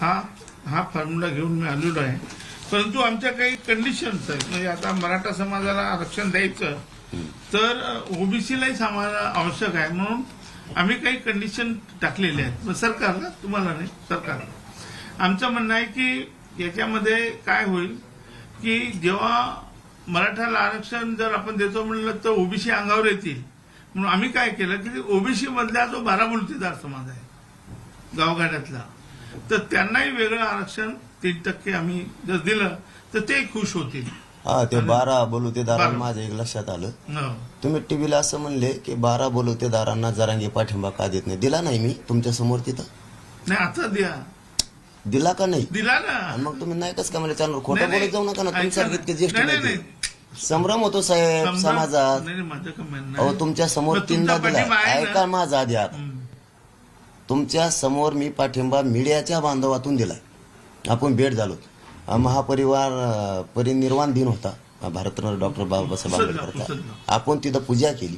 हा हा फॉर्म्युला घेऊन मी आलेलो आहे. परंतु आमच्या काही कंडिशन्स आहेत. म्हणजे आता मराठा समाजाला आरक्षण द्यायचं तर ओबीसीलाही आम्हाला आवश्यक आहे. म्हणून आम्ही काही कंडिशन टाकलेले आहेत. मग सरकारला तुम्हाला नाही सरकारला. आमचं म्हणणं आहे की याच्यामध्ये काय होईल की जेव्हा मराठाला आरक्षण जर आपण देतो म्हणलं तर ओबीसी अंगावर येतील. म्हणून आम्ही काय केलं की ओबीसी मधला जो बारामुलतीदार समाज आहे गावगाड्यातला तर त्यांनाही वेगळं आरक्षण तीन टक्के आम्ही जर दिलं तर ते खुश होतील हा ते बारा बोलुतेदारांना. माझ्या एक लक्षात आलं. तुम्ही टीव्हीला असं म्हणले की बारा बोलुतेदारांना जरांगी पाठिंबा का देत नाही दिला नाही मी तुमच्यासमोर तिथं नाही आता द्या दिला का नाही दिला ना आणि मग तुम्ही नाही कस का मला चॅनल खोटं नाही, बोलत जाऊ नका ना तुमच्या. इतके ज्येष्ठ नाही, नाही, नेते. नाही. संभ्रम होतो साहेब समजा- समाजात नाही नाही, माझं काय म्हणणं अहो आहे. तुमच्यासमोर मग तीनदा दिला पाठिंबा आहे ना? ऐका माझा आधी आता हम्म. तुमच्यासमोर मी पाठिंबा मीडियाच्या बांधवातून दिलाय. आपण भेट झालो. महापरिवार परिनिर्वाण दिन होता. भारतरत्न डॉक्टर बाबासाहेब आंबेडकरचा. आपण तिथं पूजा केली.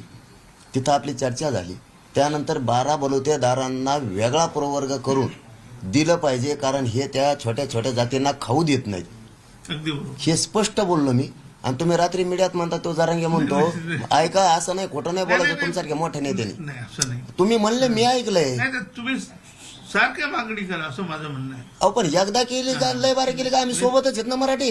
तिथं आपली चर्चा झाली. त्यानंतर बारा बलुतेदारांना वेगळा प्रवर्ग करून दिलं पाहिजे कारण हे त्या छोट्या छोट्या जातींना खाऊ देत नाहीत. हे स्पष्ट बोललो मी. आणि तुम्ही रात्री मीडियात म्हणता तो जरांगे म्हणतो. ऐका असं नाही खोटं नाही बोलायचं नाही. तुमच्यासारख्या मोठ्या नेत्याने नाही. असं नाही. तुम्ही म्हणले मी ऐकलंय. नाही तर तुम्ही सारख्या मागणी करा असं माझं म्हणणं आहे. अहो पण एकदा केली का लय बारे केली का आम्ही सोबतच आहेत ना मराठी.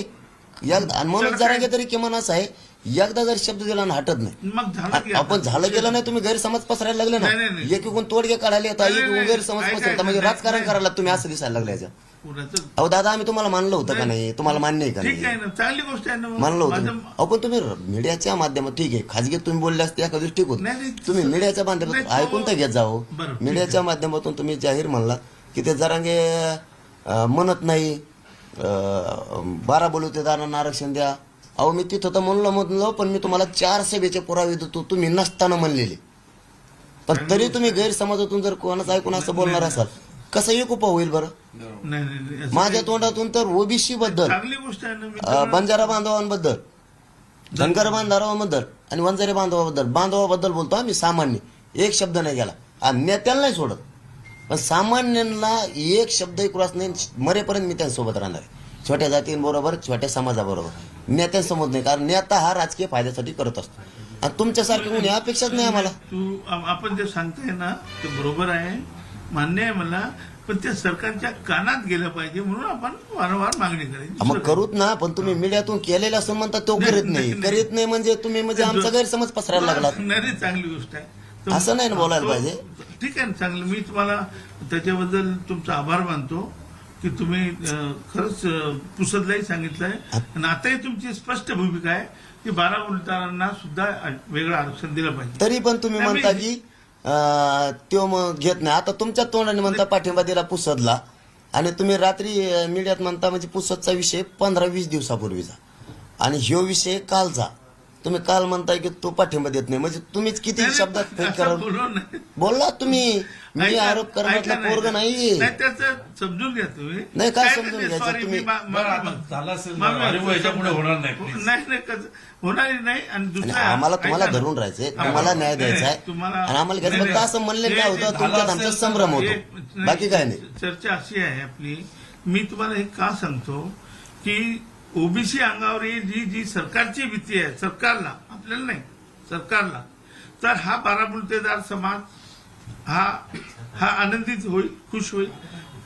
एकदा आणि म्हणून जरा तरी किमान असं आहे एकदा जर शब्द दिला ना हटत नाही. मग झालं की आ- आपण झालं गेलं नाही तुम्ही गैरसमज पसरायला लागले ना. नाही, नाही, नाही. एक एकूण तोडगे काढायला येतात नाही, एक नाही, गैरसमज नाही, पसरता नाही, म्हणजे नाही, राजकारण नाही. करायला तुम्ही असं दिसायला लागले याचं पुराचं. अहो दादा आम्ही तुम्हाला मानलं होतं का नाही. तुम्हाला मान्य आहे का ठीक नाही? ना. चांगली गोष्ट आहे ना मग. मानलं होतं. माझं- अहो पण तुम्ही मीडियाच्या माध्यमात ठीक आहे. खाजगीत तुम्ही बोलले असते एका दिवशी ठीक होत नाही, तुम्ही मीडियाच्या माध्यमातून तो- ऐकून तर घेत जाओ. बरं, ठीक मीडियाच्या माध्यमातून तुम्ही जाहीर म्हणला की ते जरांगे अं, म्हणत नाही. अं, बारा बोलवतेदारांना आरक्षण द्या. अहो मी तिथं तर म्हणलं म्हणलं पण मी तुम्हाला चार सभेचे पुरावे देतो. तुम्ही नसताना म्हणलेले. पण तरी तुम्ही गैरसमाजातून जर कोणाचं ऐकून असं बोलणार असाल कसं एक उपा होईल बरं. माझ्या. तोंडातून तर ओबीसी बद्दल चांगली गोष्ट आहे ना मी अ, तर- बंजारा बांधवांबद्दल धनगर बांधवांबद्दल आणि वंजारी बांधवाबद्दल बांधवाबद्दल बोलतो आम्ही सामान्य. एक शब्द नाही गेला आणि नेत्याला नाही सोडत. पण सामान्यांना एक शब्दही क्रॉस नाही मरेपर्यंत मी त्यांच्यासोबत राहणार आहे. छोट्या जातींबरोबर छोट्या समाजाबरोबर. नेत्यांसमोर नाही कारण नेता हा राजकीय फायद्यासाठी करत असतो. आणि तुमच्यासारखं कोणी अपेक्षाच नाही आम्हाला. तू आपण जे सांगताय ना ते बरोबर आहे मान्य आहे मला पण ते सरकारच्या कानात गेलं पाहिजे म्हणून आपण वारंवार मागणी करायची मग करूत ना पण तुम्ही मीडियातून केलेलं असून म्हणता तो करीत नाही. करीत नाही म्हणजे तुम्ही म्हणजे आमचा गैरसमज पसरायला लागलात. नाही चांगली गोष्ट आहे. असं नाही ना बोलायला पाहिजे. ठीक आहे ना चांगलं. मी तुम्हाला त्याच्याबद्दल तुमचा आभार मानतो. की तुम्ही खरंच पुसदलाही सांगितलंय. आणि आताही तुमची स्पष्ट भूमिका आहे की बारा उलटारांना सुद्धा वेगळं आरक्षण दिलं पाहिजे. तरी पण तुम्ही म्हणता की त्यो मग घेत नाही. आता तुमच्या तोंडाने म्हणता पाठिंबा दिला पुसदला. आणि तुम्ही रात्री मीडियात म्हणता म्हणजे पुसदचा विषय पंधरा वीस दिवसापूर्वीचा. आणि ह्यो विषय कालचा. तुम्ही काल म्हणताय की तो पाठिंबा देत नाही. म्हणजे तुम्हीच किती शब्दात फेक करा. बोलला तुम्ही. मी आरोप करण्यातला पोरग नाही समजून घ्या तुम्ही. नाही, काय समजून नाही, घ्यायचं? तुम्ही- होणार नाही, आम्हाला तुम्हाला. धरून राहायचंय आम्हाला- तुम्हाला न्याय नाही, द्यायचा आहे. तुम्हाला- आणि आम्हाला घ्यायचं नाही, फक्त असं म्हणले नाही, काय नाही, होतं तुमच्यात आमचा संभ्रम होतो. नाही, बाकी काय नाही. चर्चा अशी आहे आपली. मी तुम्हाला हे का सांगतो की ओबीसी अंगावर ही जी जी सरकारची भीती आहे सरकारला आपल्याला नाही सरकारला तर हा बारामुलतेदार समाज हा हा आनंदित होईल खुश होईल.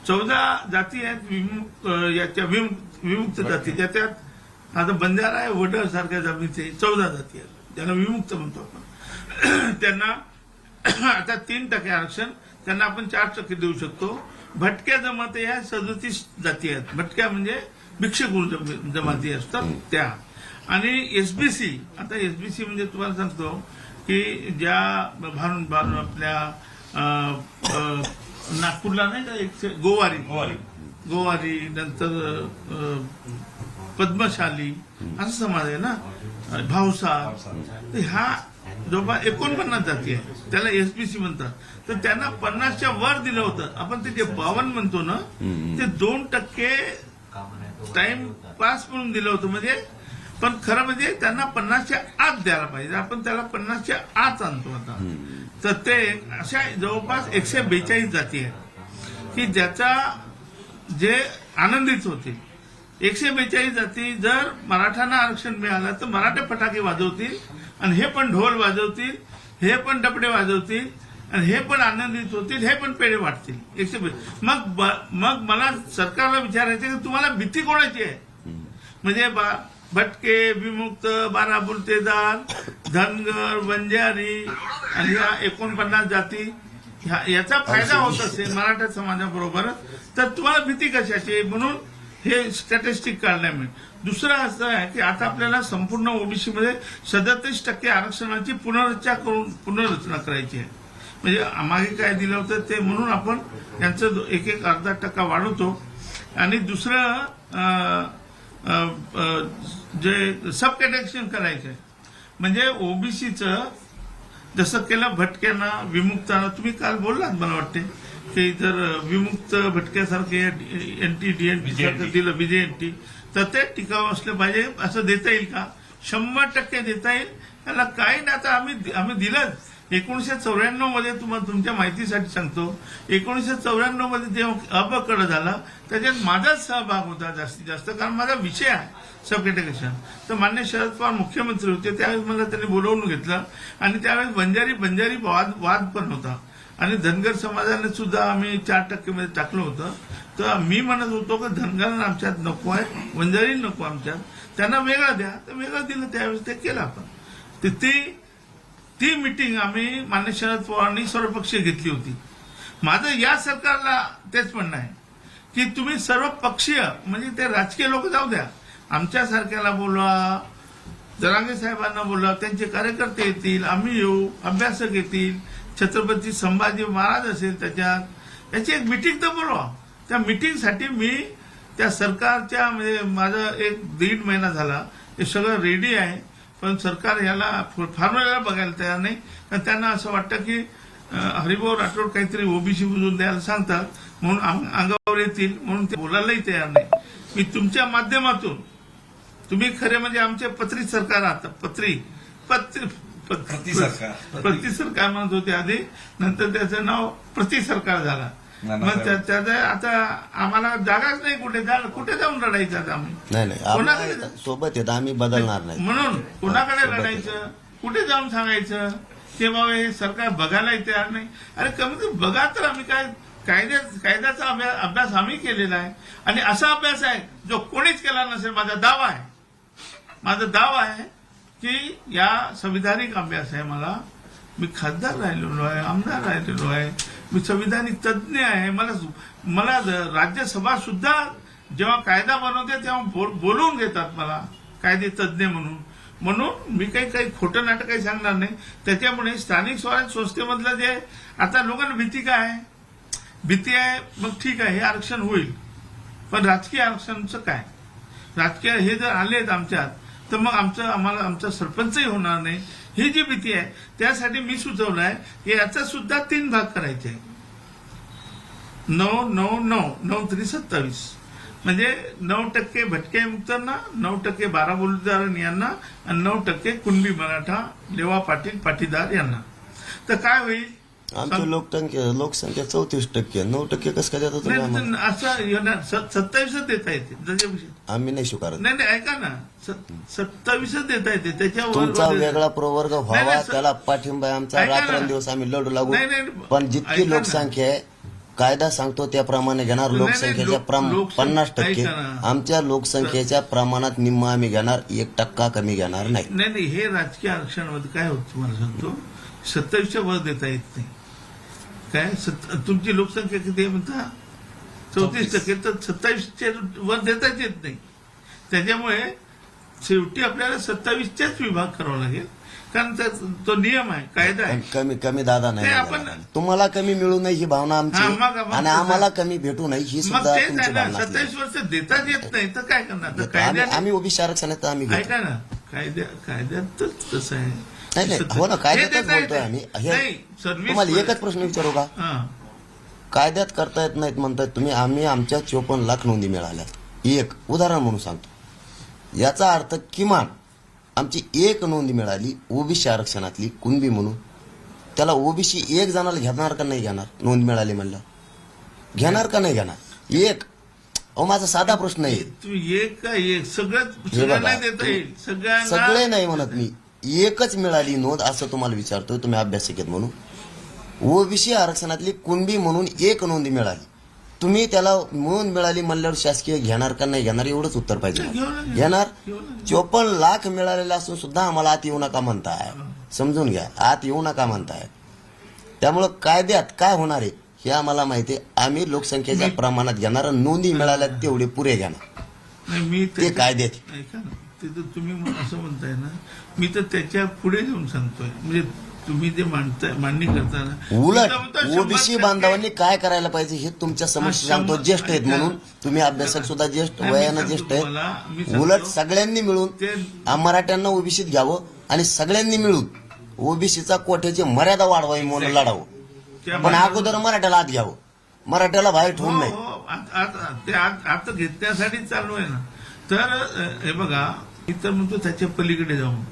चौदा जाती आहेत विमुक्त याच्या विमुक्त विमुक्त जाती. ज्याच्यात आता बंजारा आहे वडर सारख्या जमिनीचे चौदा जाती आहेत. ज्यांना विमुक्त म्हणतो आपण. त्यांना आता तीन टक्के आरक्षण त्यांना आपण चार टक्के देऊ शकतो. भटक्या जमाते या सदोतीस जाती आहेत. भटक्या म्हणजे भिक्षकूर जम- जमाती असतात त्या. आणि एसबीसी आता एसबीसी म्हणजे तुम्हाला सांगतो की ज्या भारून भारून आपल्या नागपूरला नाही का एक गोवारी. गोवारी. गोवारी नंतर पद्मशाली असा समाज आहे ना? भावसा तर ह्या जवळपास एकोणपन्नास जाती आहे त्याला एसबीसी म्हणतात. तर त्यांना पन्नासच्या वर दिलं होतं. आपण ते जे बावन्न म्हणतो ना ते दोन टक्के टाइम पास म्हणून दिलं होतं म्हणजे पण खरं म्हणजे त्यांना पन्नासच्या आत द्यायला पाहिजे. आपण त्याला पन्नासच्या आत आणतो आता. तर ते अशा जवळपास एकशे बेचाळीस जाती आहेत. की ज्याचा जे आनंदित होतील. एकशे बेचाळीस जाती जर मराठ्यांना आरक्षण मिळालं तर मराठे फटाके वाजवतील. आणि हे पण ढोल वाजवतील हे पण डबडे वाजवतील. आणि हे पण आनंदित होतील हे पण पेढे वाटतील. एकशे मग मग मला सरकारला विचारायचं की तुम्हाला भीती कोणाची आहे? म्हणजे बा- भटके विमुक्त बारा बुलतेदार धनगर बंजारी आणि या एकोणपन्नास जाती ह्या- याचा फायदा होत असेल मराठा समाजाबरोबर तर तुम्हाला भीती कशाची आहे? म्हणून हे स्टॅटिस्टिक काढल्या मिळेल दुसरं असं आहे की आता आपल्याला संपूर्ण ओबीसी मध्ये सदतीस टक्के आरक्षणाची पुनर्रचना करून पुनर्रचना करायची आहे. म्हणजे मागे काय दिलं होतं ते म्हणून आपण यांचं एक एक अर्धा टक्का वाढवतो. आणि दुसरं जे सब कॅटेक्शन करायचं आहे म्हणजे ओबीसीचं जसं केलं भटक्यांना विमुक्तांना तुम्ही काल बोललात मला वाटते की जर विमुक्त भटक्यासारखे एन टी डी एन. दिलं बीजेएनटी तर ते टिकावं असलं पाहिजे. असं देता येईल का? शंभर टक्के देता येईल. त्याला काही नाही आता आम्ही आम्ही दिलंच. एकोणीशे चौऱ्याण्णवमध्ये तुम्हाला तुमच्या माहितीसाठी सांगतो. एकोणीशे चौऱ्याण्णवमध्ये जेव्हा अपकड झाला त्याच्यात माझाच सहभाग होता जास्तीत जास्त कारण माझा विषय आहे सबकेटेकेशन तर मान्य शरद पवार मुख्यमंत्री होते त्यावेळेस मला त्यांनी बोलवून घेतलं. आणि त्यावेळेस बंजारी बंजारी वाद वाद पण होता. आणि धनगर समाजाने सुद्धा आम्ही चार टक्केमध्ये टाकलं होतं. तर मी म्हणत होतो की धनगर आमच्यात नको आहे बंजारी नको आमच्यात. त्यांना वेगळं द्या. तर वेगळं दिलं त्यावेळेस ते केलं आपण. तर ती ती मिटिंग आम्ही मान्य शरद पवारांनी सर्वपक्षीय घेतली होती. माझं या सरकारला तेच म्हणणं आहे की तुम्ही सर्वपक्षीय म्हणजे ते राजकीय लोक जाऊ द्या. आमच्यासारख्याला बोलवा जरांगे साहेबांना बोलवा त्यांचे कार्यकर्ते येतील आम्ही येऊ अभ्यासक येतील छत्रपती संभाजी महाराज असेल त्याच्यात याची एक मिटिंग तर बोलवा. त्या मिटिंगसाठी मी त्या सरकारच्या म्हणजे माझा एक दीड महिना झाला हे सगळं रेडी आहे. पण सरकार याला फॉर्म्युला बघायला तयार नाही. कारण त्यांना असं वाटतं की हरिभाऊ राठोड काहीतरी ओबीसी बुजून द्यायला सांगतात म्हणून अंग- अंगावर येतील म्हणून ते बोलायलाही तयार नाही. मी तुमच्या माध्यमातून तुम्ही खरे म्हणजे आमचे पत्री सरकार आहात पत्री पत्री पत- प्रति सरकार. प्रति सरकार म्हणत होते आधी नंतर त्याचं नाव प्रति सरकार झाला. मग साहेब. त्या- त्याचं आता आम्हाला जागाच नाही कुठे जा कुठे जाऊन रडायचं आता आम्ही? नाही नाही कोणाकडे- सोबत येत आम्ही बदलणार नाही. म्हणून कुणाकडे लढायचं कुठे जाऊन सांगायचं? ते बाबा हे सरकार बघायला तयार नाही. अरे कमी कमी बघा तर आम्ही काय कायद्या कायद्याचा अभ्यास अभ्यास आम्ही केलेला आहे. आणि असा अभ्यास आहे जो कोणीच केला नसेल माझा दावा आहे. माझा दावा आहे की या संविधानिक अभ्यास आहे मला. मी खासदार राहिलेलो आहे आमदार राहिलेलो आहे मी संविधानिक तज्ज्ञ आहे. मला मला राज्यसभा सुद्धा जेव्हा कायदा बनवते तेव्हा बोल- बोलवून घेतात मला कायदे तज्ज्ञ म्हणून. म्हणून मी काही काही खोटं नाटक काही सांगणार नाही. त्याच्यामुळे स्थानिक स्वराज्य संस्थेमधलं जे आता लोकांना भीती काय? आहे भीती आहे मग ठीक आहे हे आरक्षण होईल. पण राजकीय आरक्षणाचं काय? राजकीय हे जर आलेत आमच्यात तर मग आमचं आम्हाला आमचा सरपंचही होणार नाही. ही जी भीती आहे त्यासाठी मी सुचवलं आहे की याचा सुद्धा तीन भाग करायचे आहे नऊ नऊ नऊ नऊ तरी सत्तावीस. म्हणजे नऊ टक्के भटके मुक्तांना नऊ टक्के बारा बोलदार यांना आणि नऊ टक्के कुणबी मराठा लेवा पाटील पाटीदार यांना. तर काय होईल? आमची लोकसंख्या लोकसंख्या चौतीस टक्के नऊ टक्के कसं काय देता तुम्ही आम्हाला? असं येणार सत्तावीसच देता येते त्याच्यापेक्षा आम्ही नाही स्वीकारत. नाही नाही ऐका ना. स- सत्तावीसच देता येते त्याच्यावर तुमचा वेगळा प्रवर्ग नाही, व्हावा नाही, सर. त्याला पाठिंबा आहे आमचा. ऐका ना. रात्रंदिवस आम्ही लढू लागू. नाही, नाही, पण ऐका जितकी ना. लोकसंख्या आहे कायदा सांगतो त्याप्रमाणे घेणार. नाही, नाही, लोकसंख्येच्या लोक- प्रम- लोकसं- पन्नास टक्के. ऐका ना. आमच्या लोकसंख्येच्या प्रमाणात निम्म आम्ही घेणार एक टक्का कमी घेणार नाही. नाही नाही हे राजकीय आरक्षणामध्ये काय होतं तुम्हाला सांगतो? सत्तावीसच्या वर देता येत नाही. काय? तुमची लोकसंख्या किती आहे म्हणता? चौतीस टक्के तर सत्तावीसच्या वर देताच येत नाही. त्याच्यामुळे शेवटी आपल्याला सत्तावीसच्याच विभाग करावा लागेल. कारण तो नियम आहे कायदा आहे. कमी कमी दादा नाही. आपण- तुम्हाला कमी मिळू नये ही भावना आमची. आणि आम्हाला कमी भेटू नये ही सुद्धा सत्तावीस वर्ष देताच येत नाही तर काय करणार? तर आम्ही ओबीसी आरक्षणात आम्ही ऐका ना कायद्या कायद्यातच तसं आहे. नाही, नाही, हो ना, कायद्यातच बोलतोय. आम्ही. हे- तुम्हाला एकच प्रश्न विचारू का? कायद्यात करता येत नाहीत म्हणतात तुम्ही आम्ही आमच्या चोपन्न लाख नोंदी मिळाल्या. एक उदाहरण म्हणून सांगतो. याचा अर्थ किमान आमची एक नोंद मिळाली ओबीसी आरक्षणातली कुणबी म्हणून. त्याला ओबीसी एक जणाला घेणार का नाही घेणार? नोंद मिळाली म्हणलं. घेणार का नाही घेणार? एक. अहो माझा साधा प्रश्न आहे. एक का एक? सगळे नाही म्हणत मी. एकच मिळाली नोंद असं तुम्हाला विचारतोय तुम्ही अभ्यासिक आहेत म्हणून ओबीसी आरक्षणातली कुणबी म्हणून एक नोंद मिळाली. तुम्ही त्याला नोंद मिळाली म्हणल्यावर शासकीय घेणार का नाही घेणार एवढंच उत्तर पाहिजे. घेणार. चोपन्न लाख मिळालेले असून सुद्धा आम्हाला आत येऊ नका म्हणताय. समजून घ्या आत येऊ नका म्हणताय. त्यामुळं कायद्यात काय होणार आहे हे आम्हाला माहिती आहे. आम्ही लोकसंख्येच्या प्रमाणात घेणार नोंदी मिळाल्या तेवढे पुरे घेणार. ते कायद्यात ते तर तुम्ही असं म्हणताय ना मी तर त्याच्या पुढे जाऊन सांगतोय. म्हणजे तुम्ही जे मांडताय मांडणी करताना उलट ओबीसी बांधवांनी काय करायला पाहिजे हे तुमच्या हा, सांगतो. ज्येष्ठ आहेत. म्हणून. तुम्ही अभ्यासक सुद्धा ज्येष्ठ वयानं ज्येष्ठ आहेत. उलट सगळ्यांनी मिळून मराठ्यांना ओबीसीत घ्यावं आणि सगळ्यांनी मिळून ओबीसीचा कोठ्याची मर्यादा वाढवावी म्हणून लढावं. पण अगोदर मराठ्याला आत घ्यावं. मराठ्याला बाहेर ठेवून हो, नाही. हो. आत- चालू आहे ना. तर हे बघा इतर म्हणतो त्याच्या पलीकडे जाऊन.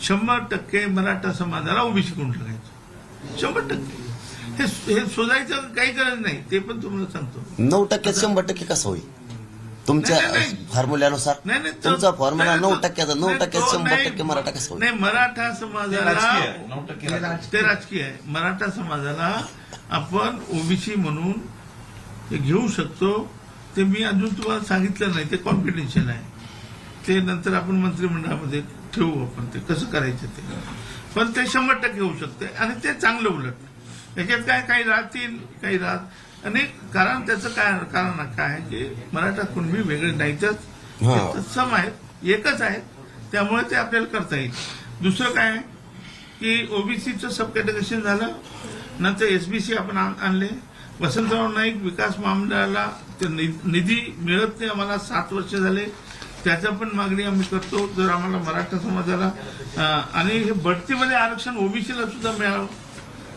शंभर टक्के मराठा समाजाला ओबीसी करून टाकायचं. शंभर टक्के. हे हे शोधायचं काही गरज नाही ते पण तुम्हाला सांगतो. नऊ टक्क्यात शंभर टक्के कसं होईल? तुमच्या नाही, नाही, नाही. फॉर्म्युल्यानुसार? नाही नाही तो- तुमचा फॉर्म्युला नाही, नऊ तो- टक्क्याचा नऊ नाही, टक्क्यात तो शंभर नाही. टक्के मराठा कसं होईल? नाही मराठा समाजाला राजकीय आहे. नऊ टक्के राजकीय. ते राजकीय आहे. मराठा समाजाला आपण ओबीसी म्हणून ते घेऊ शकतो. ते मी अजून तुम्हाला सांगितलं नाही ते कॉन्फिडेन्शियल आहे. ते नंतर आपण मंत्रिमंडळामध्ये ठेवू आपण ते. कसं करायचं ते? पण ते शंभर टक्के होऊ शकते आणि ते चांगलं उलट. याच्यात काय काही राहतील काही राहत. आणि कारण त्याचं काय कारण काय आहे की मराठा कुणबी वेगळे नाहीतच तत्सम आहेत एकच आहेत. त्यामुळे ते आपल्याला करता येईल. दुसरं काय आहे की ओबीसीचं सब कॅटेगरेशन झालं. नंतर एसबीसी आपण आण- आणले. वसंतराव नाईक विकास महामंडळाला निधी मिळत नाही. आम्हाला सात वर्ष झाले. त्याच्या पण मागणी आम्ही करतो जर आम्हाला मराठा समाजाला आणि हे बढतीमध्ये आरक्षण ओबीसीला सुद्धा मिळावं.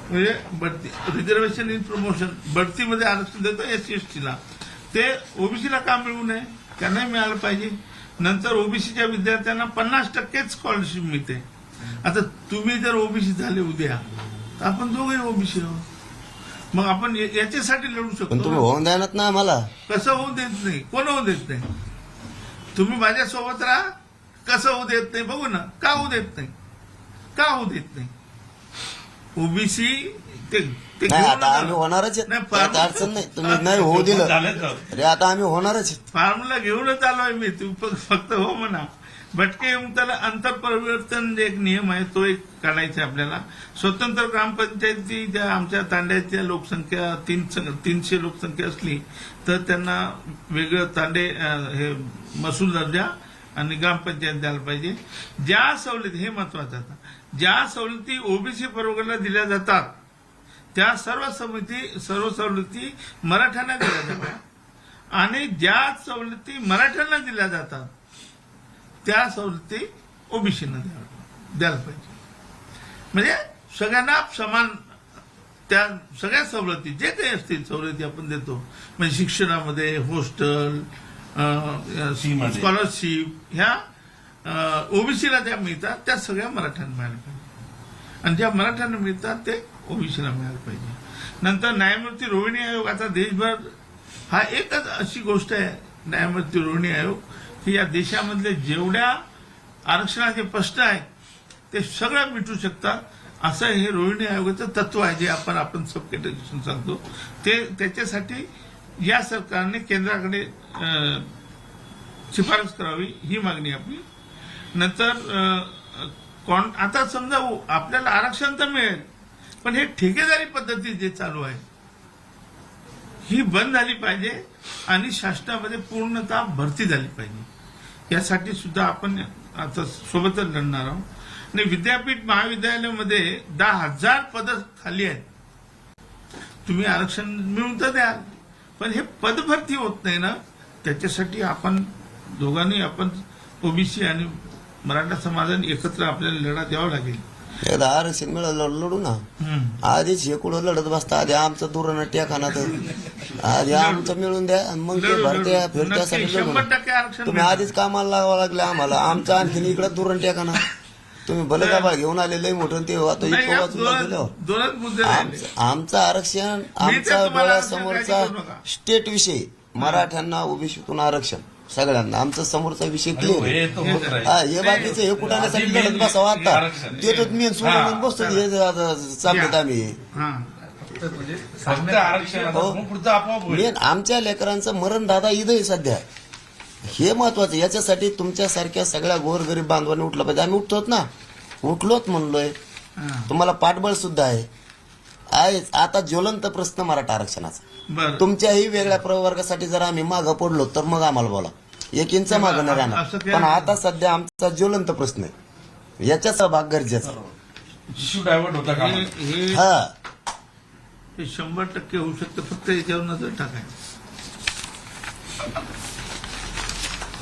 म्हणजे बढती रिझर्वेशन इन प्रमोशन बढतीमध्ये आरक्षण देतो एस सी टीला. ते ओबीसीला का मिळू नये? त्यांनाही मिळालं पाहिजे. नंतर ओबीसीच्या विद्यार्थ्यांना पन्नास टक्केच स्कॉलरशिप मिळते. आता तुम्ही जर ओबीसी झाले उद्या तर आपण दोघे ओबीसी आहोत. मग आपण याच्यासाठी लढू शकतो तुम्ही होऊन द्या ना आम्हाला? कसं होऊ देत नाही? कोण होऊ देत नाही? तुम्ही माझ्या सोबत राहा. कसं होऊ देत नाही बघू ना. का होऊ देत नाही? का होऊ देत नाही? ओबीसी ते ते नाही घेऊन आता आम्ही. होणारच आहेत नाही, त्यात अडचण नाही. तुम्ही नाही होऊ दिलं. झालेच ना. अरे आता आम्ही होणारच आहेत. फॉर्म्युला घेऊनच आलोय मी. तू फ- फक्त हो म्हणा. भटके येऊन त्याला अंतरपरिवर्तन एक नियम आहे तो एक काढायचा आहे आपल्याला. स्वतंत्र ग्रामपंचायती ज्या आमच्या तांड्याच्या लोकसंख्या तीन तीनशे लोकसंख्या असली तर त्यांना वेगळं तांडे हे महसूल दर्जा आणि ग्रामपंचायत द्यायला पाहिजे. ज्या सवलती हे महत्वाचं आता ज्या सवलती ओबीसी प्रवर्गाला दिल्या जातात त्या सर्व समिती सर्व सवलती मराठ्यांना दिल्या जातात. आणि ज्या सवलती मराठ्यांना दिल्या जातात त्या सवलती ओबीसीना द्यायला पाहिजे. म्हणजे सगळ्यांना समान त्या सगळ्या सवलती जे काही असतील सवलती आपण देतो. म्हणजे शिक्षणामध्ये हॉस्टेल. स्कॉलरशिप ह्या ओबीसीला ज्या मिळतात त्या सगळ्या मराठ्यांना मिळाल्या पाहिजे. आणि ज्या मराठ्यांना मिळतात ते ओबीसीला मिळायला पाहिजे. नंतर न्यायमूर्ती रोहिणी आयोग आता देशभर हा एकच अशी गोष्ट आहे. न्यायमूर्ती रोहिणी आयोग की या देशामधले जेवढ्या आरक्षणाचे प्रश्न आहेत ते सगळं मिटू शकतात असं हे रोहिणी आयोगाचं तत्व आहे जे आपण आपण सब कॅटेगरेशन सांगतो. ते त्याच्यासाठी या सरकारने केंद्राकडे शिफारस करावी ही मागणी आपली. नंतर कॉन आता समजा आपल्याला आरक्षण तर मिळेल पण हे ठेकेदारी पद्धती जे चालू आहे ही बंद झाली पाहिजे आणि शासनामध्ये पूर्णतः भरती झाली पाहिजे. यासाठी सुद्धा आपण आता सोबतच लढणार आहोत. आणि विद्यापीठ महाविद्यालयामध्ये दहा हजार पदं खाली आहेत. तुम्ही आरक्षण मिळून तर द्याल. पण हे पदभरती होत नाही ना. त्याच्यासाठी आपण दोघांनी आपण ओबीसी आणि मराठा समाजाने एकत्र आपल्याला लढा द्यावा लागेल. एकदा आरक्षण मिळालं लढू ना. आधीच हे कुठं लढत बसता आधी आमचं दुरण तर आधी आमचं मिळून द्या आणि मग ते भरत्या. फिरत्यासाठी लढू ना. तुम्ही. आधीच कामाला लावावं लागले आम्हाला आमचं आणखीन इकडे दुरण टेकाना तुम्ही भले गाबाळ घेऊन आले लय मोठं ते आता इतकं वाचून आमचं आरक्षण आमचा डोळ्यासमोरचा. स्टेट विषय मराठ्यांना ओबीसीतून आरक्षण सगळ्यांना आमचा समोरचा विषय अरे क्लिअर हे. हा हे बाकीचे हे कुठाण्यासाठी आधी लढत बसावं आता. आरक्षण. देतो मी सोडून बसतो हे चालत आम्ही. हा. मेन आमच्या लेकरांचं मरण दादा इथं आहे सध्या. हे महत्वाचं याच्यासाठी तुमच्यासारख्या सगळ्या गोरगरीब बांधवांनी उठलं पाहिजे. आम्ही उठतोत ना. उठलोत म्हणलोय. तुम्हाला पाठबळ सुद्धा आहे. आहेच आता ज्वलंत प्रश्न मराठा आरक्षणाचा. बरं. तुमच्याही वेगळ्या प्रवर्गासाठी जर आम्ही मागं पडलो तर मग आम्हाला बोला. एक इंच मागं राहणार. पण. आता सध्या आमचा ज्वलंत प्रश्न आहे. याच्याचा भाग गरजेचा आहे. इश्यू डायव्हर्ट होता का? हे- हे हा. हे शंभर टक्के होऊ शकतं. फक्त याच्यावर नजर टाकाय